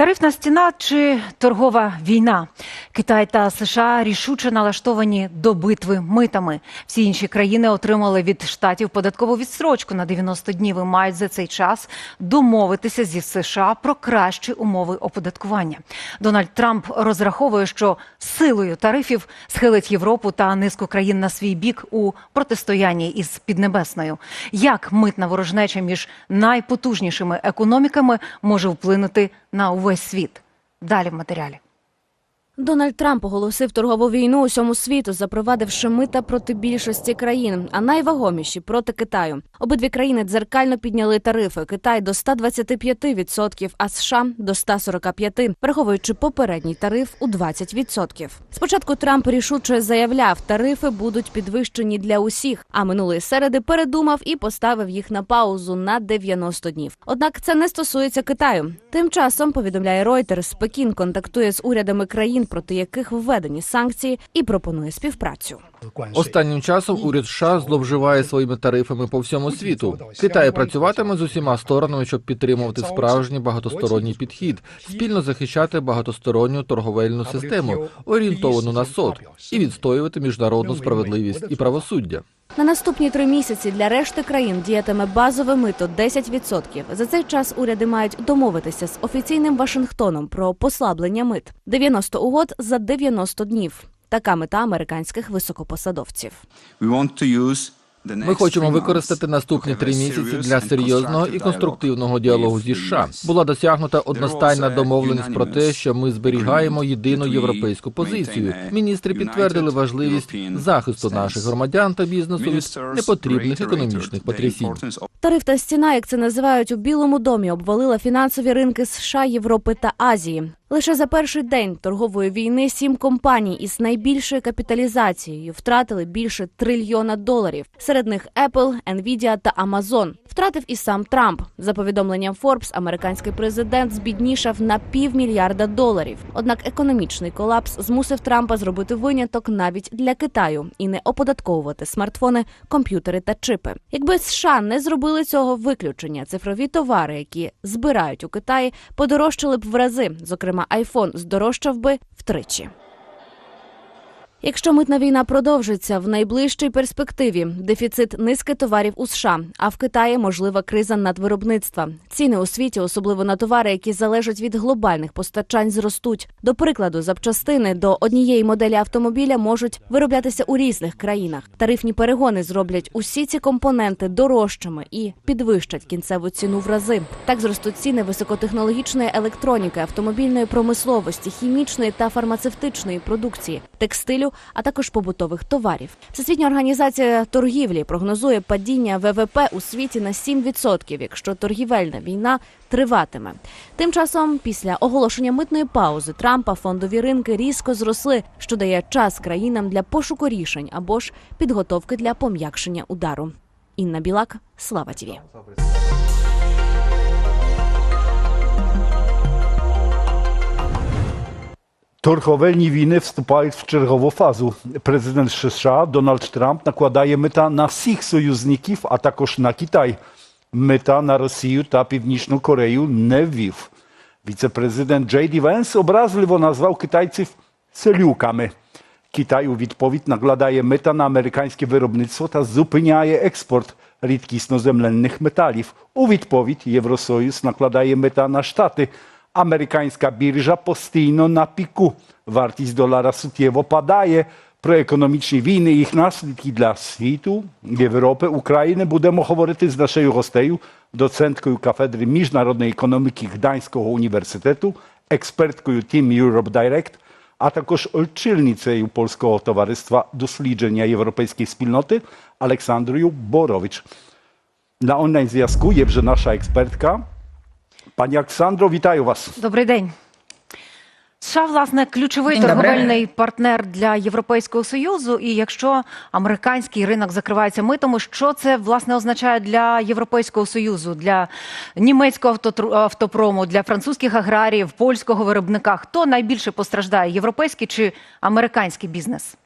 Тарифна стіна чи торгова війна? Китай та США рішуче налаштовані до битви митами. Всі інші країни отримали від штатів податкову відстрочку на 90 днів і мають за цей час домовитися зі США про кращі умови оподаткування. Дональд Трамп розраховує, що силою тарифів схилить Європу та низку країн на свій бік у протистоянні із Піднебесною. Як митна ворожнеча між найпотужнішими економіками може вплинути на увесь світ? Далі в матеріалі. Дональд Трамп оголосив торгову війну усьому світу, запровадивши мита проти більшості країн, а найвагоміші проти Китаю. Обидві країни дзеркально підняли тарифи. Китай до 125%, а США до 145%, враховуючи попередній тариф у 20%. Спочатку Трамп рішуче заявляв, тарифи будуть підвищені для усіх. А минулої середи передумав і поставив їх на паузу на 90 днів. Однак це не стосується Китаю. Тим часом повідомляє Reuters, Пекін контактує з урядами країн, проти яких введені санкції, і пропонує співпрацю. Останнім часом уряд США зловживає своїми тарифами по всьому світу. Китай працюватиме з усіма сторонами, щоб підтримувати справжній багатосторонній підхід, спільно захищати багатосторонню торговельну систему, орієнтовану на СОД, і відстоювати міжнародну справедливість і правосуддя. На наступні три місяці для решти країн діятиме базове мито 10%. За цей час уряди мають домовитися з офіційним Вашингтоном про послаблення мит. 90 угод за 90 днів. Така мета американських високопосадовців. Ми хочемо використати наступні три місяці для серйозного і конструктивного діалогу зі США. Була досягнута одностайна домовленість про те, що ми зберігаємо єдину європейську позицію. Міністри підтвердили важливість захисту наших громадян та бізнесу від непотрібних економічних потрясінь. Тариф та стіна, як це називають у Білому домі, обвалила фінансові ринки США, Європи та Азії. Лише за перший день торгової війни сім компаній із найбільшою капіталізацією втратили більше трильйона доларів. Серед них Apple, Nvidia та Amazon. Втратив і сам Трамп. За повідомленням Forbes, американський президент збіднішав на півмільярда доларів. Однак економічний колапс змусив Трампа зробити виняток навіть для Китаю і не оподатковувати смартфони, комп'ютери та чипи. Якби США не зробили цього виключення, цифрові товари, які збирають у Китаї, подорожчали б в рази. Зокрема, iPhone здорожчав би втричі. Якщо митна війна продовжиться в найближчій перспективі, дефіцит низки товарів у США, а в Китаї можлива криза надвиробництва. Ціни у світі, особливо на товари, які залежать від глобальних постачань, зростуть. До прикладу, запчастини до однієї моделі автомобіля можуть вироблятися у різних країнах. Тарифні перегони зроблять усі ці компоненти дорожчими і підвищать кінцеву ціну в рази. Так зростуть ціни високотехнологічної електроніки, автомобільної промисловості, хімічної та фармацевтичної продукції, текстилю, а також побутових товарів. Всесвітня організація торгівлі прогнозує падіння ВВП у світі на 7%, якщо торгівельна війна триватиме. Тим часом, після оголошення митної паузи Трампа фондові ринки різко зросли, що дає час країнам для пошуку рішень або ж підготовки для пом'якшення удару. Інна Білак, Слава Тіві. Торговельні війни вступають в чергову фазу. Президент США Дональд Трамп накладає мета на всіх союзників, а також на Китай. Мета на Росію та Північну Корею не ввів. Віце-президент Джей Ді Венс образливо назвав китайців селюками. Китай у відповідь накладає мета на американське виробництво та зупиняє експорт рідкісноземельних металів. У відповідь Євросоюз накладає мета на Штати. Американська біржа постійно на піку. Вартість долара суттєво падає. Про економічні війни і їх наслідки для світу, Європи, України будемо говорити з нашою гостею, доценткою кафедри міжнародної економіки Гданського університету, експерткою Team Europe Direct, а також очільницею Польського товариства дослідження європейської спільноти Олександрою Борович. На онлайн зв'язку є вже наша експертка. Пані Олександро, вітаю вас. Добрий день. США, власне, ключовий День добрий. торговельний партнер для Європейського союзу. І якщо американський ринок закривається митами, що це власне означає для Європейського союзу, для німецького автопрому, для французьких аграріїв, польського виробника? Хто найбільше постраждає? Європейський чи американський бізнес?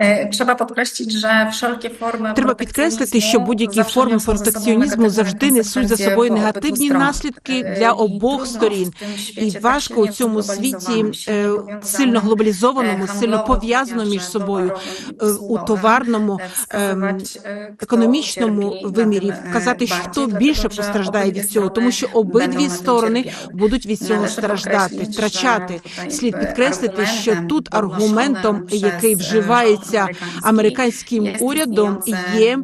Е, wszelkie форми Треба підкреслити, що будь-які форми протекціонізму завжди несуть за собою негативні наслідки для обох сторін. І важко у цьому світі е, сильно глобалізованому, сильно пов'язаному між собою е, у товарному ем, економічному вимірі вказати, хто більше постраждає від цього, тому що обидві сторони будуть від цього страждати, втрачати. Слід підкреслити, що тут аргументом, який вживається американським урядом, є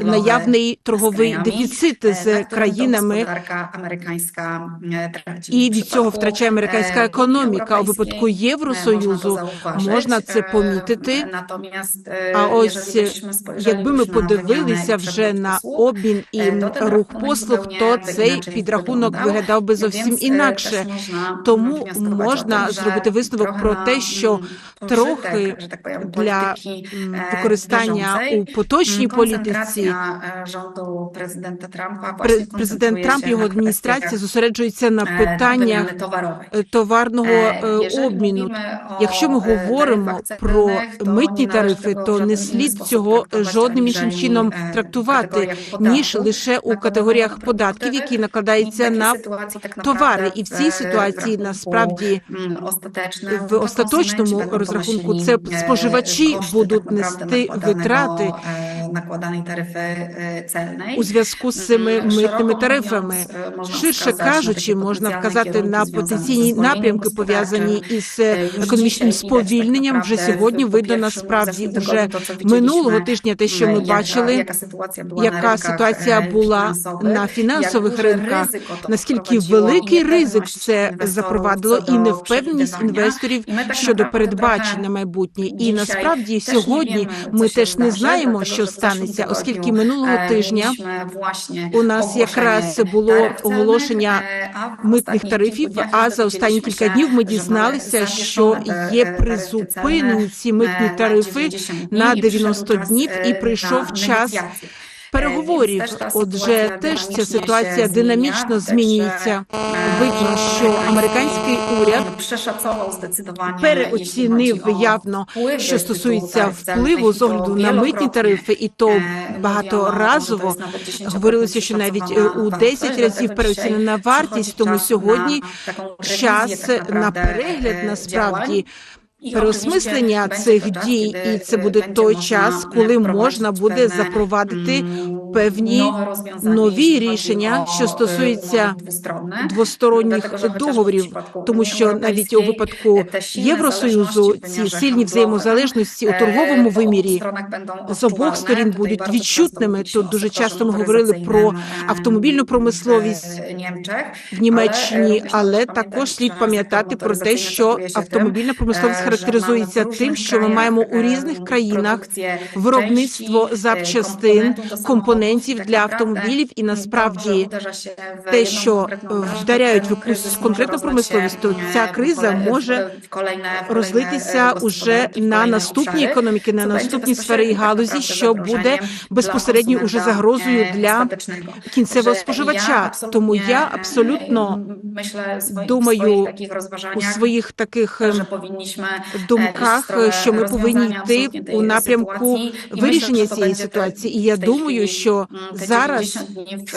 наявний торговий дефіцит з країнами. І від цього втрачає американська економіка. У випадку Євросоюзу можна це помітити. А ось якби ми подивилися вже на обмін і рух послуг, то цей підрахунок виглядав би зовсім інакше. Тому можна зробити висновок про те, що трохи для м, використання у поточній політиці пре- президент Трамп його адміністрація зосереджується на питаннях е, товарного е, обміну. Якщо ми говоримо про митні тарифи, то не слід цього жодним іншим чином трактувати ніж лише у категоріях податків, які накладаються на товари. І в цій ситуації насправді в остаточному розрахунку це споживачі будуть нести витрати у зв'язку з цими митними тарифами. Ширше кажучи, можна вказати на потенційні напрямки пов'язані із економічним сповільненням. Вже сьогодні видно насправді вже минулого тижня те, що ми бачили, яка ситуація була на фінансових ринках. Наскільки великий ризик це запровадило, і невпевненість інвесторів щодо передбачень на майбутнє. І насправді сьогодні ми теж не знаємо, що станеться, оскільки минулого тижня у нас якраз було оголошення митних тарифів. А за останні кілька днів ми дізналися, що є призупинені ці митні тарифи на 90 днів, і прийшов час. Переговорів, отже, теж ця ситуація динамічно змінюється. Видно, що американський уряд переоцінив явно, що стосується впливу з огляду на митні тарифи, і то багаторазово говорилося, що навіть е, у 10 разів переоцінена вартість. Тому сьогодні час на перегляд насправді. Переосмислення цих дій, і це буде той час, коли можна буде запровадити певні нові рішення, що стосуються двосторонніх договорів, тому що навіть у випадку Євросоюзу ці сильні взаємозалежності у торговому вимірі з обох сторін будуть відчутними. Тут дуже часто ми говорили про автомобільну промисловість в Німеччині, але також слід пам'ятати про те, що автомобільна промисловість характеризується тим, що ми маємо у різних країнах виробництво запчастин, компонентів для автомобілів, і насправді те, що е, вдаряють в якусь конкретну промисловість, то ця криза може розлитися уже на наступні економіки, на наступні сфери і галузі, що буде безпосередньо уже загрозою для кінцевого споживача. Тому я абсолютно думаю у своїх таких е, думках, що ми повинні йти у напрямку вирішення цієї ситуації. І я думаю, що зараз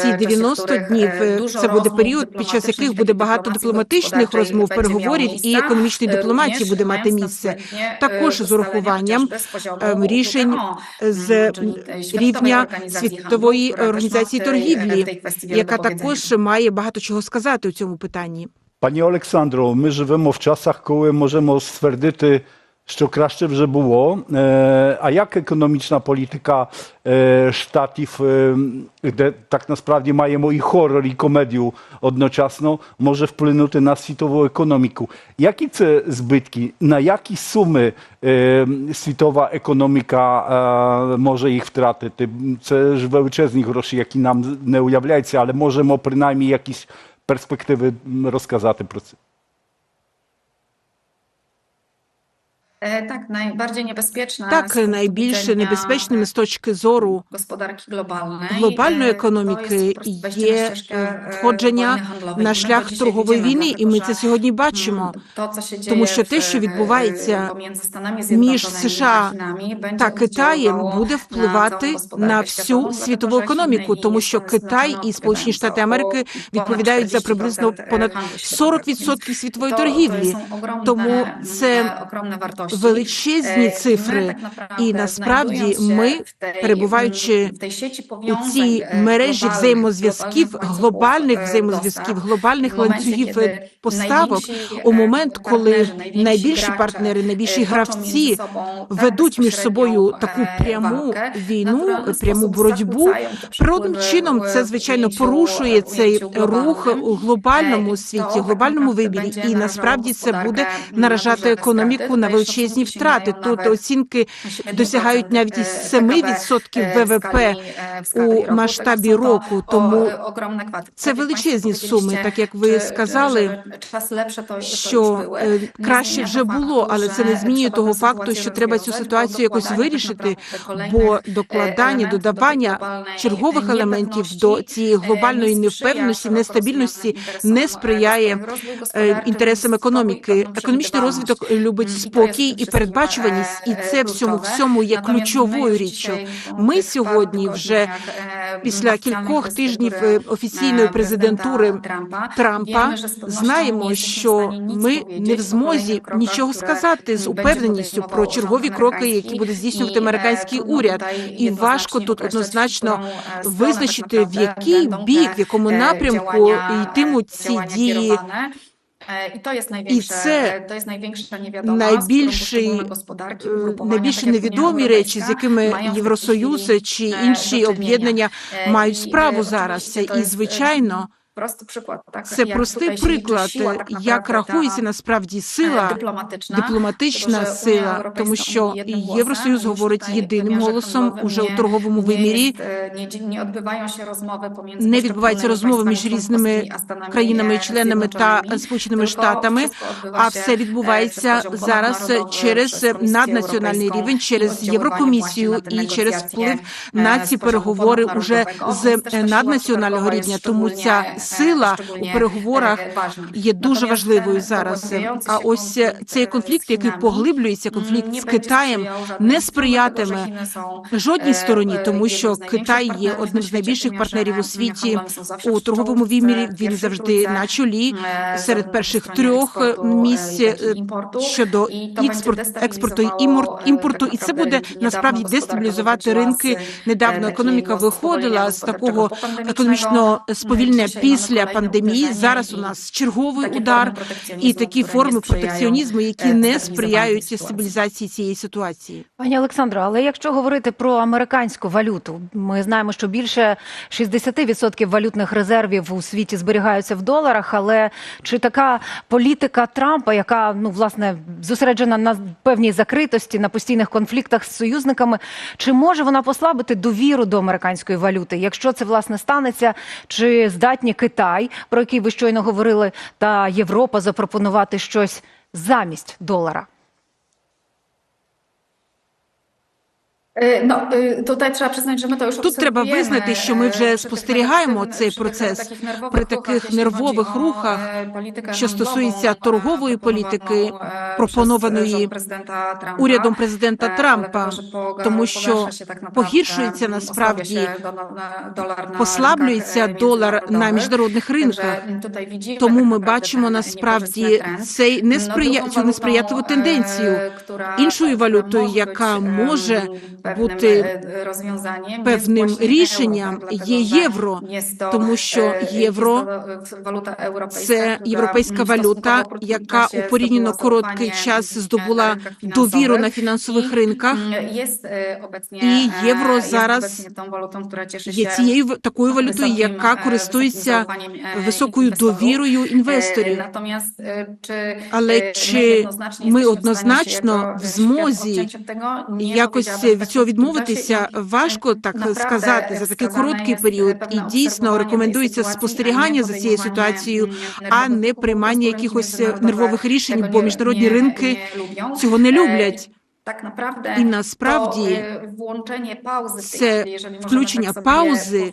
ці 90 днів е, це буде період, під час яких буде багато дипломатичних розмов, переговорів і економічної дипломатії буде мати місце. Також з урахуванням ем, рішень з рівня світової організації торгівлі, яка також має багато чого сказати у цьому питанні. Пані Олександро, ми живемо в часах, коли можемо ствердити, що краще вже було. Е, А як економічна політика е, штатів, е, де так насправді маємо і хорор, і комедію одночасно, може вплинути на світову економіку? Які це збитки? На які суми е, світова економіка е, може їх втратити? Це ж величезні гроші, які нам не уявляються, але можемо принаймні якісь перспективи розказати про це. Так, найbardziej niebezpieczna Так, z punktu найбільш небезпечними з точки зору gospodarki globalnej. глобальної Е, економіки є е, е, входження на шлях торгової війни, і ми це сьогодні бачимо. Тому що те, що е, відбувається між США та Китаєм буде впливати на всю світову економіку, тому що Китай і Сполучені Штати Америки відповідають за приблизно понад handlu światowego. 40% світової торгівлі. Тому це ogromne wartości. Величезні Е, цифри. І насправді ми, перебуваючи У цій е, мережі взаємозв'язків, глобальних ланцюгів, е, взаємозв'язків, глобальних ланцюгів поставок у момент, коли найбільші партнери, найбільші гравці ведуть між собою таку пряму війну, пряму боротьбу. Природним чином це звичайно порушує цей рух у глобальному світі, глобальному вибірі, і насправді це буде наражати економіку на Tutaj величезні втрати. Тут оцінки досягають навіть із е, 7% ВВП, е, е, у масштабі року. Тому це величезні суми, так як ви сказали, що już były. е, Не краще вже було, але це не змінює того факту, що треба цю ситуацію якось вирішити, бо докладання, додавання чергових елементів до цієї е, глобальної невпевненості, нестабільності не сприяє е, е, інтересам економіки. Економічний розвиток любить спокій є і передбачуваність, і це в цьому всьому є ключовою річчю. Ми сьогодні вже після кількох тижнів е, офіційної президентури Трампа знаємо, що ми не в змозі нічого сказати з упевненістю про чергові кроки, які буде здійснювати американський уряд. І важко тут однозначно визначити, в який бік, в якому напрямку йтимуть е, ці дії. Е, І то є найбільше, це то є найбільша невідома, найбільші, господарки Е, Найбільш невідомі речі, з якими Євросоюз чи е, інші об'єднання Е, мають справу е, зараз. І е, звичайно, Prosty przykład, tak? це як простий приклад, siła, tak як рахується насправді е, сила. дипломатична, Дипломатична Тому сила, тому що Євросоюз говорить єдиним голосом уже у торговому вимірі. е, не, відбуваються розмови поміж Не відбуваються розмови між різними країнами, членами та Сполученими Штатами, а все відбувається зараз через наднаціональний рівень, через Єврокомісію і через вплив на ці переговори уже з наднаціонального рівня. Тому ця сила у переговорах є дуже важливою зараз. А ось цей конфлікт, який поглиблюється, конфлікт з Китаєм, не сприятиме жодній стороні, тому що Китай є одним з найбільших партнерів у світі у торговому вимірі. Він завжди на чолі серед перших трьох місць е, щодо експорт, експорту і імпорту, і це буде насправді дестабілізувати ринки. Недавно економіка виходила з такого економічного сповільнення після пандемії. Зараз у нас черговий удар і такі форми протекціонізму, які не сприяють стабілізації цієї ситуації. Пані Олександро, але якщо говорити про американську валюту, ми знаємо, що більше 60% валютних резервів у світі зберігаються в доларах. Але чи така політика Трампа, яка ну власне зосереджена на певній закритості, на постійних конфліктах з союзниками, чи може вона послабити довіру до американської валюти? Якщо це власне станеться, чи здатні Китай, про який ви щойно говорили, та Європа запропонувати щось замість долара? Ну, е, tutaj trzeba przyznać, że my to Тут треба визнати, що ми е, вже спостерігаємо цей процес при таких нервових рухах, е, що стосується е, торгової політики, е, пропонованої урядом президента Е, Трампа, тому що погіршується насправді, послаблюється е, долар на міжнародних. ринках. Тому ми бачимо насправді цей No, несприя... цю несприятливу тенденцію. е, Іншою валютою, яка може ем, певним, бути е, розв'язанням, певним рішенням, є євро, тому що е, євро європейська, Це європейська валюта, яка у порівняно короткий час здобула довіру на фінансових ринках. І євро зараз Є цією такою валютою, яка е, користується високою довірою Е, інвесторів. Е, Але е, чи ми однозначно в змозі якось від цього відмовитися? Важко е, так сказати за такий короткий період. е, І дійсно рекомендується спостерігання за цією ситуацією, а не приймання якихось нервових рішень, бо міжнародні ринки цього не люблять. І насправді це включення паузи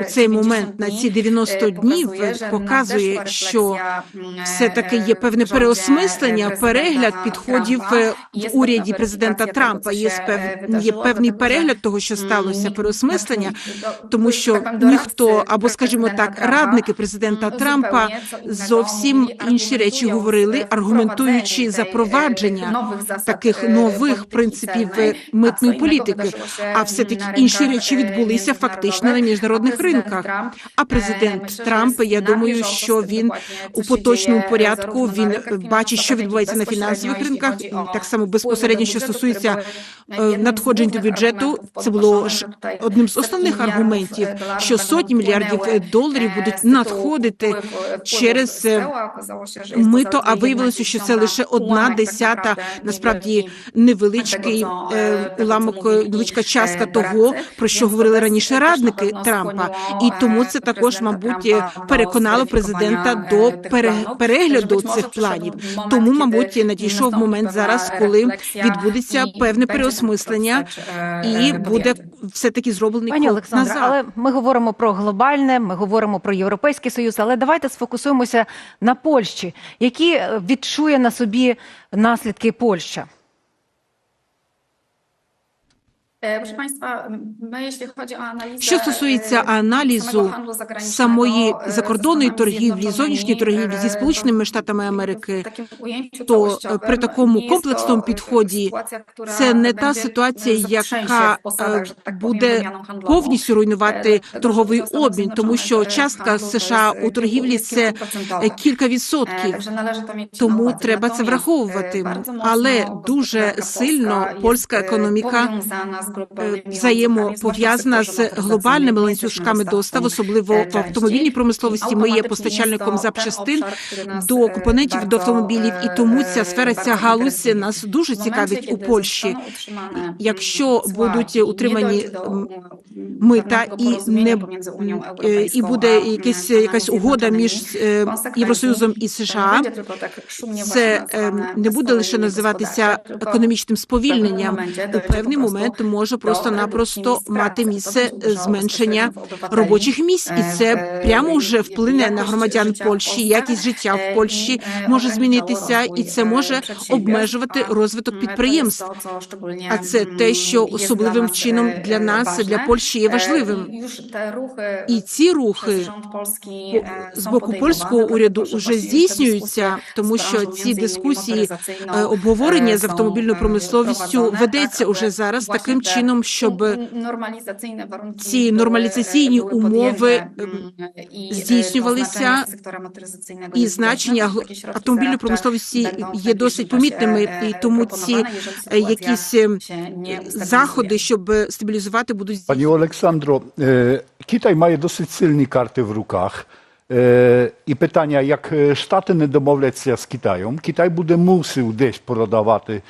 у цей момент на ці 90 днів показує, що все-таки є певне переосмислення, перегляд підходів в уряді президента Трампа. Є є певний перегляд того, що сталося, переосмислення, тому що ніхто, або скажімо так, радники президента Трампа зовсім інші речі говорили, аргументуючи запровадження таких нових принципів е, митної політики. А все таки інші речі відбулися фактично на міжнародних ринках. А президент Трамп, я думаю, що він у поточному порядку він бачить, що відбувається на фінансових ринках, так само безпосередньо, що стосується е, надходжень до бюджету. Це було ж одним з основних аргументів, що сотні мільярдів е, доларів будуть надходити через е, мито. А виявилося, що це лише одна десята, насправді невеличкий е, уламок, е, невеличка частка того, про що говорили раніше радники Трампа, і тому це також, мабуть, е, переконало президента до пере, перегляду цих планів. Тому, мабуть, надійшов момент зараз, коли відбудеться певне переосмислення, і буде все таки зроблений Пані крок назад. але ми говоримо про глобальне, ми говоримо про європейський союз. Але давайте сфокусуємося на Польщі, які е, відчує на собі наслідки Польща. Що стосується аналізу самої закордонної торгівлі, зовнішньої торгівлі зі сполученими штатами Америки, то при такому комплексному підході це не та ситуація, яка буде повністю руйнувати торговий обмін, тому що частка США у торгівлі це е, кілька відсотків. Тому треба це враховувати. Але дуже сильно польська економіка взаємопов'язана з глобальними ланцюжками достав, особливо в автомобільній промисловості. Ми є постачальником запчастин до компонентів до автомобілів, і тому ця сфера, ця галузь нас дуже цікавить у Польщі. Якщо будуть утримані мита і не е, і буде якась якась угода між е, Євросоюзом і США, це е, не буде лише називатися економічним сповільненням. У певний момент може просто-напросто мати місце зменшення робочих місць, і це прямо вже вплине на громадян Польщі. Якість життя в Польщі може змінитися, і це може обмежувати розвиток підприємств. А це те, що особливим чином для нас, для Польщі, є важливим. І ці рухи з боку польського уряду вже здійснюються, тому що ці дискусії е, обговорення з автомобільною промисловістю ведеться уже зараз таким чином, щоб ці нормалізаційні умови ем, здійснювалися, і значення автомобільної промисловості є досить помітними, і тому ці е, якісь е, заходи, щоб стабілізувати, будуть. Oleksandro, e, Kitaj ma dosyć silні карти в руках. Е, І питання, як е, Штати не домовляться з Китаєм, Китай буде мусив десь продавати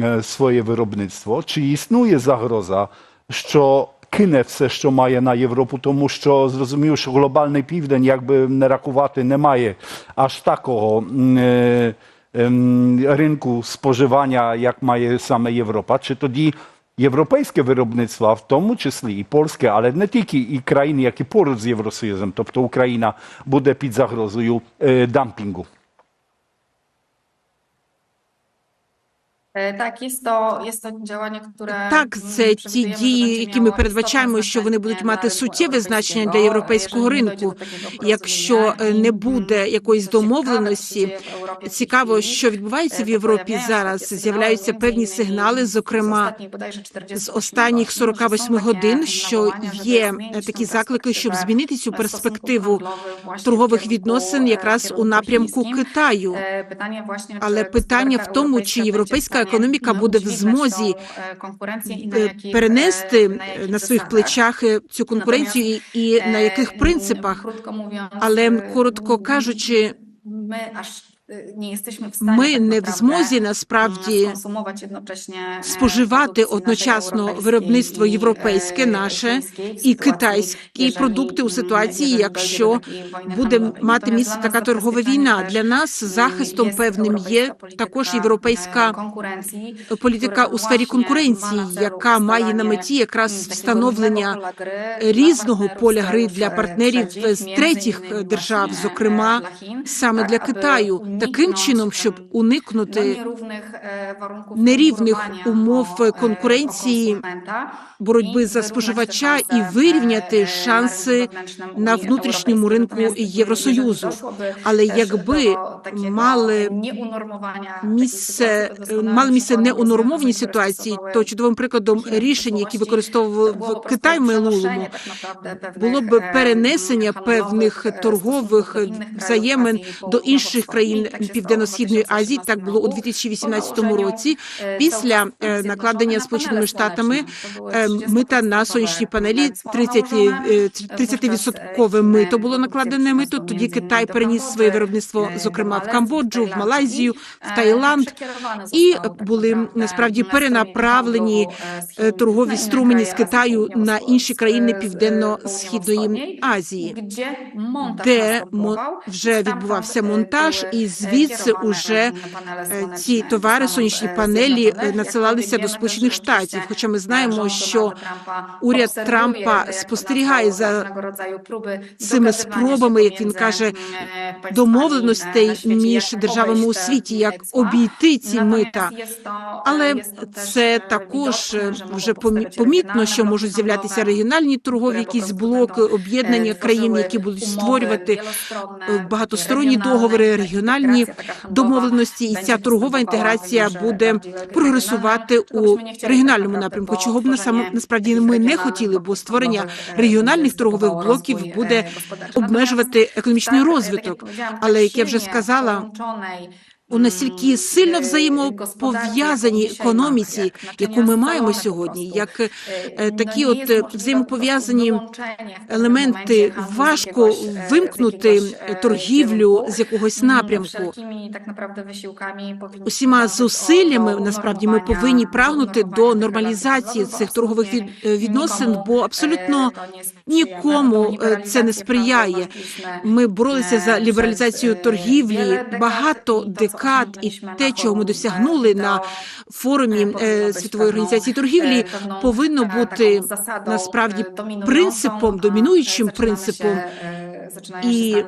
е, своє виробництво. Чи існує загроза, що кине все, що має на Європу, тому що зрозумів, що глобальний південь, якби не рахувати, не має аж такого м, е, ем, ринку споживання, як має саме Європа. Чи тоді європейське виробництво, а в тому числі і польське, але не тільки і країни, які поруч з Євросоюзом, тобто Україна буде під загрозою е, дампінгу. Так, є działanie, które Так, це ті дії, які ми передбачаємо, що вони будуть мати суттєве значення для європейського ринку. Якщо не буде якоїсь домовленості, цікаво, що відбувається в Європі зараз. З'являються певні сигнали, зокрема з останніх 48 годин, що є такі заклики, щоб змінити цю перспективу торгових відносин якраз у напрямку Китаю. Але питання в тому, чи європейська економіка буде в змозі Е, перенести е, на своїх плечах е, цю конкуренцію і, на яких принципах. Але коротко кажучи, Ми не в змозі насправді споживати одночасно виробництво європейське наше і китайські продукти у ситуації, якщо буде мати місце така торгова війна. Для нас захистом певним є також європейська політика у сфері конкуренції, яка має на меті якраз встановлення різного поля гри для партнерів з третіх держав, зокрема саме для Китаю, таким чином, щоб уникнути нерівних умов конкуренції, боротьби за споживача і вирівняти шанси на внутрішньому ринку Євросоюзу. Але якби мали місце мали місце неунормовані ситуації, то чудовим прикладом рішень, які використовував Китай в минулому, було б перенесення певних торгових взаємин до інших країн Південно-східної Азії. Так було у 2018 році. Після е, накладення сполученими штатами е, мита на сонячні панелі 30, е, 30% мито було накладене мито. Тоді Китай переніс своє виробництво, зокрема в Камбоджу, в Малайзію, в Таїланд, і були насправді перенаправлені е, торгові струмені з Китаю на інші країни Південно-східної Азії, де вже відбувався монтаж, і звідси уже е, ці товари, сонячні панелі е, надсилалися до Сполучених Штатів. Хоча ми знаємо, що уряд Трампа спостерігає за цими спробами, як він каже, домовленостей між державами у світі, як обійти ці мита. Але це також е, вже помі- помітно, що можуть з'являтися регіональні торгові якісь блоки, об'єднання країн, які будуть створювати е, багатосторонні договори, регіональні домовленості, і ця торгова інтеграція буде прогресувати у регіональному напрямку. Чого б насам насправді ми не хотіли, бо створення регіональних торгових блоків буде обмежувати економічний розвиток. Але як я вже сказала, у настільки сильно взаємопов'язаній економіці, яку ми маємо сьогодні, як е, такі от е, взаємопов'язані елементи важко вимкнути торгівлю з якогось напрямку. Усіма зусиллями насправді ми повинні прагнути до нормалізації цих торгових від- е, відносин, бо абсолютно нікому е, це не сприяє. Ми боролися за лібералізацію торгівлі багато декад, і те, чого ми досягнули на форумі е, світової організації торгівлі, повинно бути насправді принципом, домінуючим принципом. І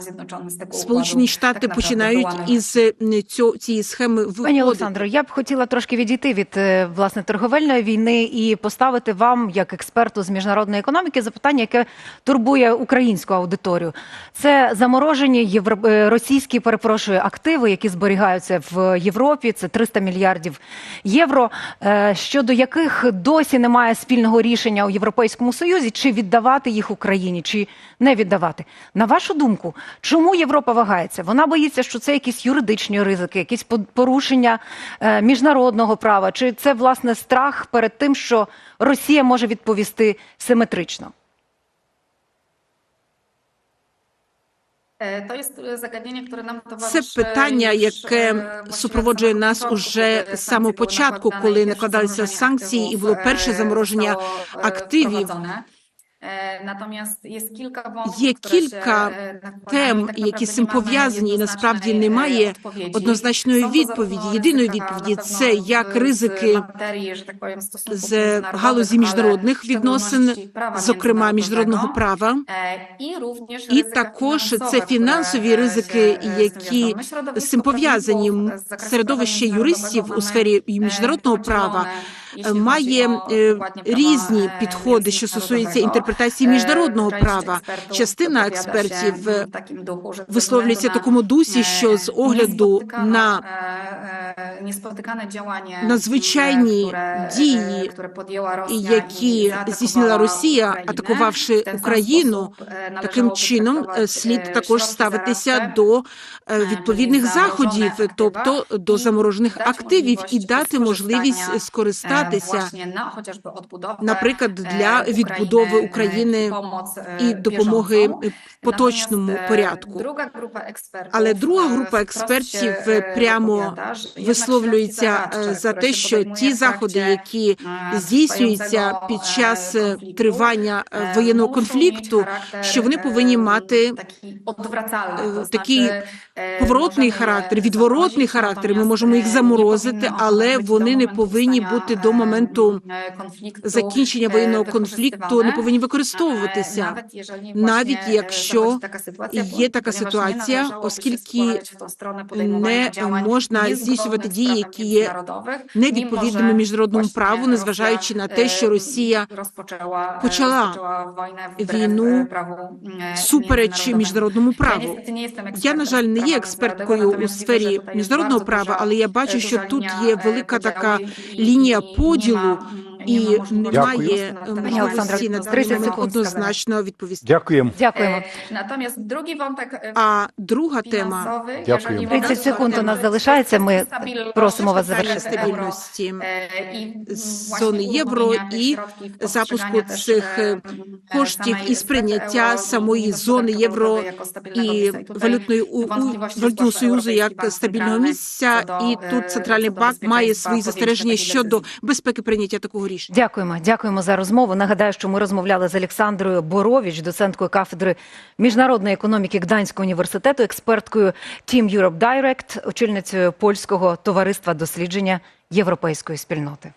Сполучені Штати починають із е, цьо- цієї схеми Пані виходити. Олександро, я б хотіла трошки відійти від е, власне торговельної війни і поставити вам, як експерту з міжнародної економіки, запитання, яке турбує українську аудиторію. Це заморожені євро... е, російські, перепрошую, активи, які зберігаються в Європі. Це 300 мільярдів євро. Щодо яких досі немає спільного рішення у Європейському Союзі, чи віддавати їх Україні, чи не віддавати. На вашу думку, чому Європа вагається? Вона боїться, що це якісь юридичні ризики, якісь порушення е, міжнародного права, чи це власне страх перед тим, що Росія може відповісти симетрично? Це питання, яке супроводжує нас уже з самого початку, коли накладалися санкції, і було перше замороження активів. Є кілька тем, які з цим пов'язані, і насправді немає однозначної відповіді. Єдиної відповіді це як ризики з галузі міжнародних відносин, зокрема міжнародного права, і також це фінансові ризики, які з цим пов'язані. середовище юристів у сфері міжнародного права має е, різні підходи, що стосуються інтерпретації міжнародного права. Частина експертів е, висловлюється такому дусі, що з огляду на надзвичайні дії, які здійснила Росія, атакувавши Україну, таким чином е, слід також ставитися до е, відповідних заходів, тобто до заморожених активів, і дати можливість скористатися сподіватися, наприклад, для відбудови України і допомоги поточному порядку. Але друга група експертів е, прямо висловлюється е, за те, що ті заходи, які здійснюються під час е, тривання е, воєнного конфлікту, що вони повинні мати е, такий поворотний характер, відворотний характер. Ми можемо їх заморозити, але вони не повинні бути до моменту закінчення воєнного конфлікту, не повинні використовуватися, навіть якщо є така ситуація, оскільки не можна здійснювати дії, які є невідповідними міжнародному праву, незважаючи на те, що Росія почала війну супереч міжнародному праву. Я, на жаль, не є експерткою у сфері міжнародного права, але я бачу, що тут є велика така лінія поділу, і немає е, можливості на 30 даний момент секунд. однозначно відповісти. Дякуємо. Дякуємо. Drugi wątek e, А друга тема finansowy, 30 секунд у нас залишається. Ми просимо вас завершити. стабільності właśnie зони євро і запуску цих е, коштів і сприйняття самої зони gospodarki євро і валютної у, валютного союзу як стабільного місця, і тут центральний банк має свої застереження щодо безпеки прийняття такого рішення. Дякуємо, дякуємо за розмову. Нагадаю, що ми розмовляли з Олександрою Борович, доценткою кафедри міжнародної економіки Гданського університету, експерткою Team Europe Direct, очільницею польського товариства дослідження європейської спільноти.